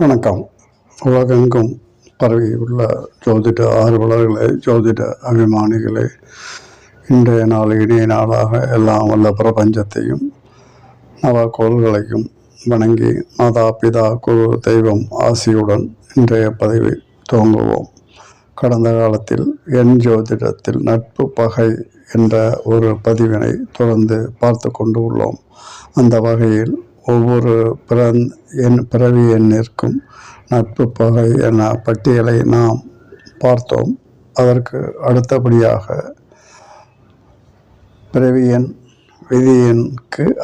வணக்கம். உலகெங்கும் பரவியுள்ள ஜோதிட ஆர்வலர்களே ஜோதிட அபிமானிகளே இன்றைய நாள் இனிய நாளாக எல்லாம் வல்ல பிரபஞ்சத்தையும் நவக்கோள்களையும் வணங்கி மாதா பிதா குரு தெய்வம் ஆசியுடன் இன்றைய பதிவை துவங்குவோம். கடந்த காலத்தில் என் ஜோதிடத்தில் நட்பு பகை என்ற ஒரு பதிவினை தொடர்ந்து பார்த்து கொண்டு உள்ளோம். அந்த வகையில் ஒவ்வொரு பிறந் என் பிறவி எண்ணிற்கும் நட்பு பகை என பட்டியலை நாம் பார்த்தோம். அதற்கு அடுத்தபடியாக பிறவி எண் விதி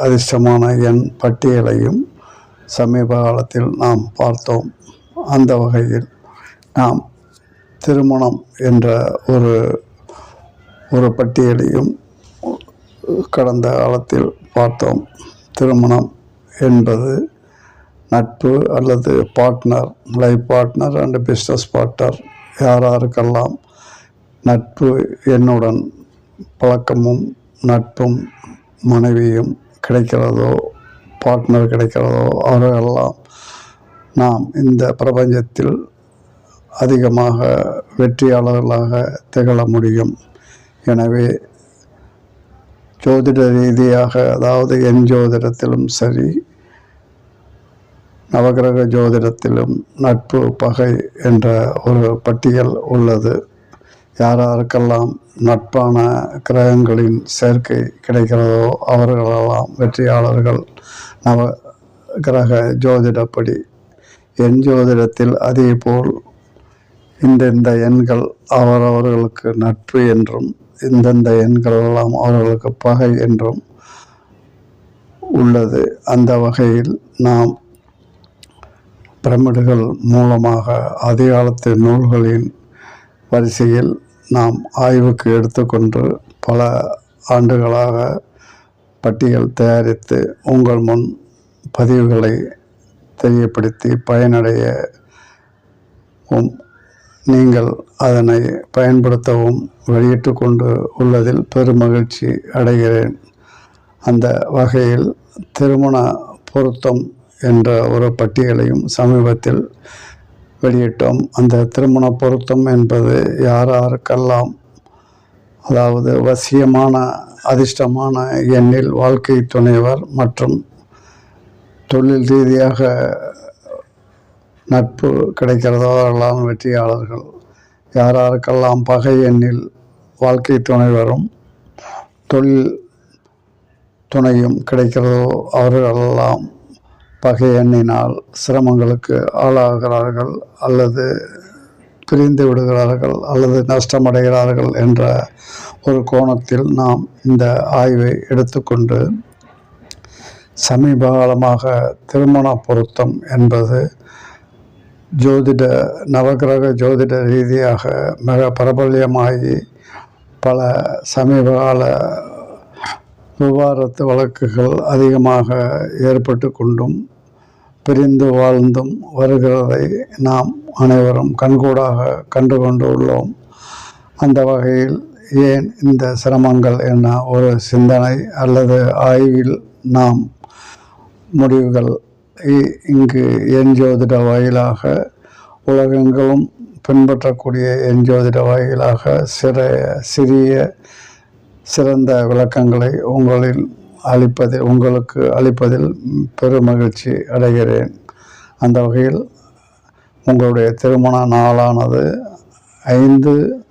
அதிர்ஷ்டமான எண் பட்டியலையும் சமீப காலத்தில் நாம் பார்த்தோம். அந்த வகையில் நாம் திருமணம் என்ற ஒரு ஒரு பட்டியலையும் கடந்த காலத்தில் பார்த்தோம். திருமணம் என்பது நட்பு அல்லது partner life partner and business partner யாராருக்கெல்லாம் நட்பு என்னுடன் பழக்கமும் நட்பும் மனைவியும் கிடைக்கிறதோ பார்ட்னர் கிடைக்கிறதோ அவர்களெல்லாம் நாம் இந்த பிரபஞ்சத்தில் அதிகமாக வெற்றியாளர்களாக திகழ முடியும். எனவே ஜோதிட ரீதியாக அதாவது என் ஜோதிடத்திலும் சரி நவகிரக ஜோதிடத்திலும் நட்பு பகை என்ற ஒரு பட்டியல் உள்ளது. யாராருக்கெல்லாம் நட்பான கிரகங்களின் சேர்க்கை கிடைக்கிறதோ அவர்களெல்லாம் வெற்றியாளர்கள். நவ கிரக ஜோதிடப்படி என் ஜோதிடத்தில் அதேபோல் இந்தந்த எண்கள் அவரவர்களுக்கு நட்பு என்றும் இந்தந்த எண்களெல்லாம் அவர்களுக்கு பகை என்றும் உள்ளது. அந்த வகையில் நாம் பிரமிடுகள் மூலமாக அதிகாலத்து நூல்களின் வரிசையில் நாம் ஆய்வுக்கு எடுத்துக்கொண்டு பல ஆண்டுகளாக பட்டியல் தயாரித்து உங்கள் முன் பதிவுகளை தெரியப்படுத்தி பயனடைய நீங்கள் அதனை பயன்படுத்தவும் வெளியிட்டு கொண்டு உள்ளதில் பெருமகிழ்ச்சி அடைகிறேன். அந்த வகையில் திருமண பொருத்தம் என்ற ஒரு பட்டியலையும் சமீபத்தில் வெளியிட்டோம். அந்த திருமண பொருத்தம் என்பது யார் யாருக்கெல்லாம் அதாவது வசியமான அதிர்ஷ்டமான எண்ணில் வாழ்க்கை துணைவர் மற்றும் தொழில் ரீதியாக நட்பு கிடைக்கிறதோ எல்லாம் வெற்றியாளர்கள். யாராருக்கெல்லாம் பகை எண்ணில் வாழ்க்கை துணை வரும் தொழில் துணையும் கிடைக்கிறதோ அவர்களெல்லாம் பகை எண்ணினால் சிரமங்களுக்கு ஆளாகிறார்கள் அல்லது பிரிந்து விடுகிறார்கள் அல்லது நஷ்டமடைகிறார்கள் என்ற ஒரு கோணத்தில் நாம் இந்த ஆய்வை எடுத்துக்கொண்டு சமீப காலமாக திருமண பொருத்தம் என்பது ஜோதிட நவகிரக ஜோதிட ரீதியாக மிக பிரபல்யமாகி பல சமீபகால விவாரத்து வழக்குகள் அதிகமாக ஏற்பட்டு கொண்டும் பிரிந்து வாழ்ந்தும் வருகிறதை நாம் அனைவரும் கண்கூடாக கண்டு கொண்டு உள்ளோம். அந்த வகையில் ஏன் இந்த சிரமங்கள் என ஒரு சிந்தனை அல்லது ஆய்வில் நாம் முடிவுகள் இங்கு என்ஜோதிட வாயிலாக உலகெங்கிலும் பின்பற்றக்கூடிய என்ஜோதிட வாயிலாக சிற சிறிய சிறந்த விளக்கங்களை உங்களில் அளிப்பதில் உங்களுக்கு அளிப்பதில் பெருமகிழ்ச்சி அடைகிறேன். அந்த வகையில் உங்களுடைய திருமண நாளானது ஐந்து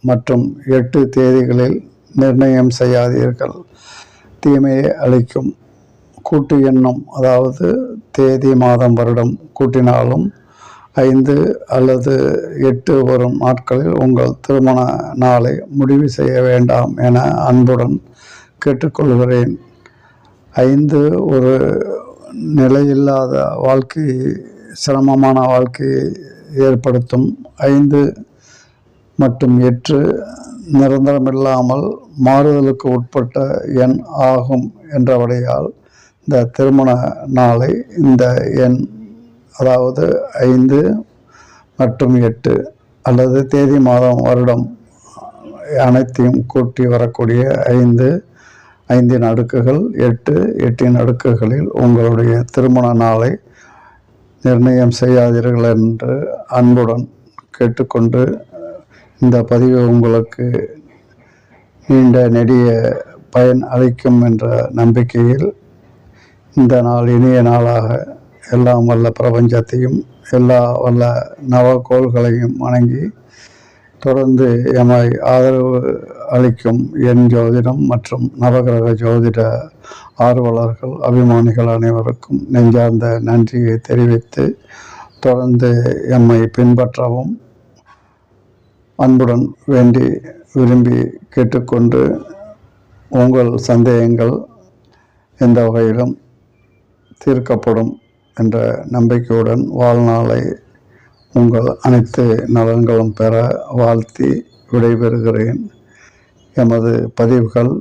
மற்றும் எட்டு தேதிகளில் நிர்ணயம் செய்யாதீர்கள். தீமையை அளிக்கும் கூட்டு எண்ணும் அதாவது தேதி மாதம் வருடம் கூட்டினாலும் ஐந்து அல்லது எட்டு வரும் நாட்களில் உங்கள் திருமண நாளை முடிவு செய்ய வேண்டாம் என அன்புடன் கேட்டுக்கொள்கிறேன். ஐந்து ஒரு நிலையில்லாத வாழ்க்கையை சிரமமான வாழ்க்கையை ஏற்படுத்தும். ஐந்து மற்றும் எட்டு நிரந்தரமில்லாமல் மாறுதலுக்கு உட்பட்ட எண் ஆகும் என்றபடியால் இந்த திருமண நாளை இந்த எண் அதாவது ஐந்து மற்றும் எட்டு அல்லது தேதி மாதம் வருடம் அனைத்தையும் கூட்டி வரக்கூடிய ஐந்து ஐந்தின் அடுக்குகள் எட்டு எட்டின் அடுக்குகளில் உங்களுடைய திருமண நாளை நிர்ணயம் செய்யாதீர்கள் என்று அன்புடன் கேட்டுக்கொண்டு இந்த பதிவு உங்களுக்கு நீண்ட நெடிய பயன் அளிக்கும் என்ற நம்பிக்கையில் இந்த நாள் இனிய நாளாக எல்லாம் வல்ல பிரபஞ்சத்தையும் எல்லா வல்ல நவகோள்களையும் வணங்கி தொடர்ந்து எமை ஆதரவு அளிக்கும் என் ஜோதிடம் மற்றும் நவகிரக ஜோதிட ஆர்வலர்கள் அபிமானிகள் அனைவருக்கும் நெஞ்சார்ந்த நன்றியை தெரிவித்து தொடர்ந்து எம்மை பின்பற்றவும் அன்புடன் வேண்டி விரும்பி கேட்டுக்கொண்டு உங்கள் சந்தேகங்கள் எந்த வகையிலும் தீர்க்கப்படும் என்ற நம்பிக்கையுடன் வாழ்நாளை உங்கள் அனைத்து நலன்களும் பெற வாழ்த்தி விடைபெறுகிறேன். எமது பதிவுகள்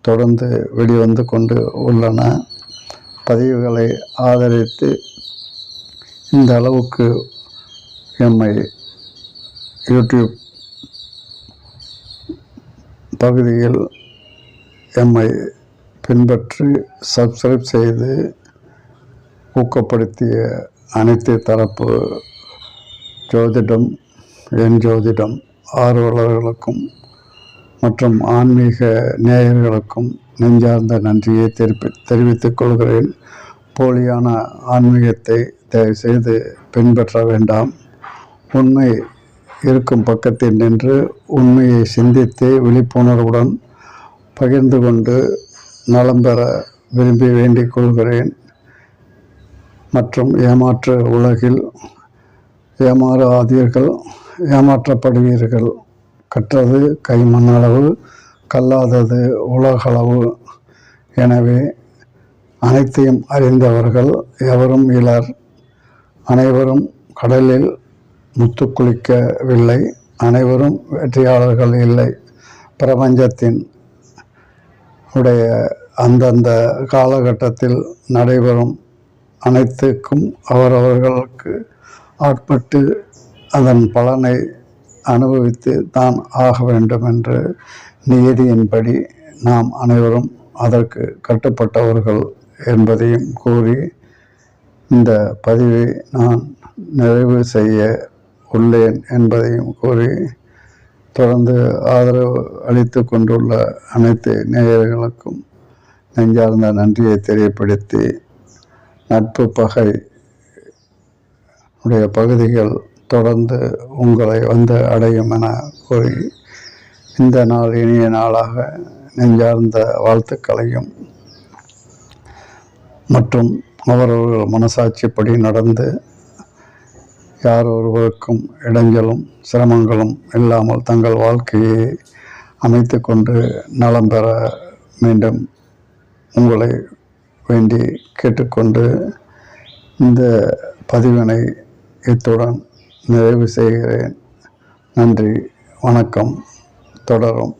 தொடர்ந்து வெளிவந்து கொண்டு உள்ளன. பதிவுகளை ஆதரித்து இந்த அளவுக்கு எம்மை யூடியூப் பகுதியில் எம்மை பின்பற்றி சப்ஸ்கிரைப் செய்து ஊக்கப்படுத்திய அனைத்து தரப்பு ஜோதிடம் என் ஜோதிடம் ஆர்வலர்களுக்கும் மற்றும் ஆன்மீக நேயர்களுக்கும் நெஞ்சார்ந்த நன்றியை தெரிவி தெரிவித்துக் கொள்கிறேன். போலியான ஆன்மீகத்தை தயவுசெய்து பின்பற்ற வேண்டாம். உண்மை இருக்கும் பக்கத்தில் நின்று உண்மையை சிந்தித்து விழிப்புணர்வுடன் பகிர்ந்து கொண்டு நலம் பெற விரும்பி வேண்டிக் கொள்கிறேன். மற்றும் ஏமாற்று உலகில் ஏமாறாதீர்கள் ஏமாற்றப்படுவீர்கள். கற்றது கைமண்ணளவு கல்லாதது உலகளவு. எனவே அனைத்தையும் அறிந்தவர்கள் எவரும் இலர். அனைவரும் கடலில் முத்து குளிக்கவில்லை அனைவரும் வெற்றியாளர்கள் இல்லை. பிரபஞ்சத்தின் உடைய அந்தந்த காலகட்டத்தில் நடைபெறும் அனைத்துக்கும் அவரவர்களுக்கு ஆட்பட்டு அதன் பலனை அனுபவித்து தான் ஆக வேண்டும் என்று நியதியின்படி நாம் அனைவரும் அதற்கு கட்டுப்பட்டவர்கள் என்பதையும் கூறி இந்த பதிவை நான் நிறைவு செய்ய உள்ளேன் என்பதையும் கூறி தொடர்ந்து ஆதரவு அளித்து கொண்டுள்ள அனைத்து நேயர்களுக்கும் நெஞ்சார்ந்த நன்றியை தெரியப்படுத்தி நட்பு பகை உடைய பகுதிகள் தொடர்ந்து உங்களை வந்து அடையும் என கூறி இந்த நாள் இனிய நாளாக நெஞ்சார்ந்த வாழ்த்துக்களையும் மற்றும் அவரவர்கள் மனசாட்சிப்படி நடந்து யார் ஒருவருக்கும் இடைஞ்சலும் சிரமங்களும் இல்லாமல் தங்கள் வாழ்க்கையை அமைத்து கொண்டு நலம் பெற மீண்டும் உங்களை வேண்டி கேட்டுக்கொண்டு இந்த பதிவினை இத்துடன் நிறைவு செய்கிறேன். நன்றி வணக்கம் தொடரும்.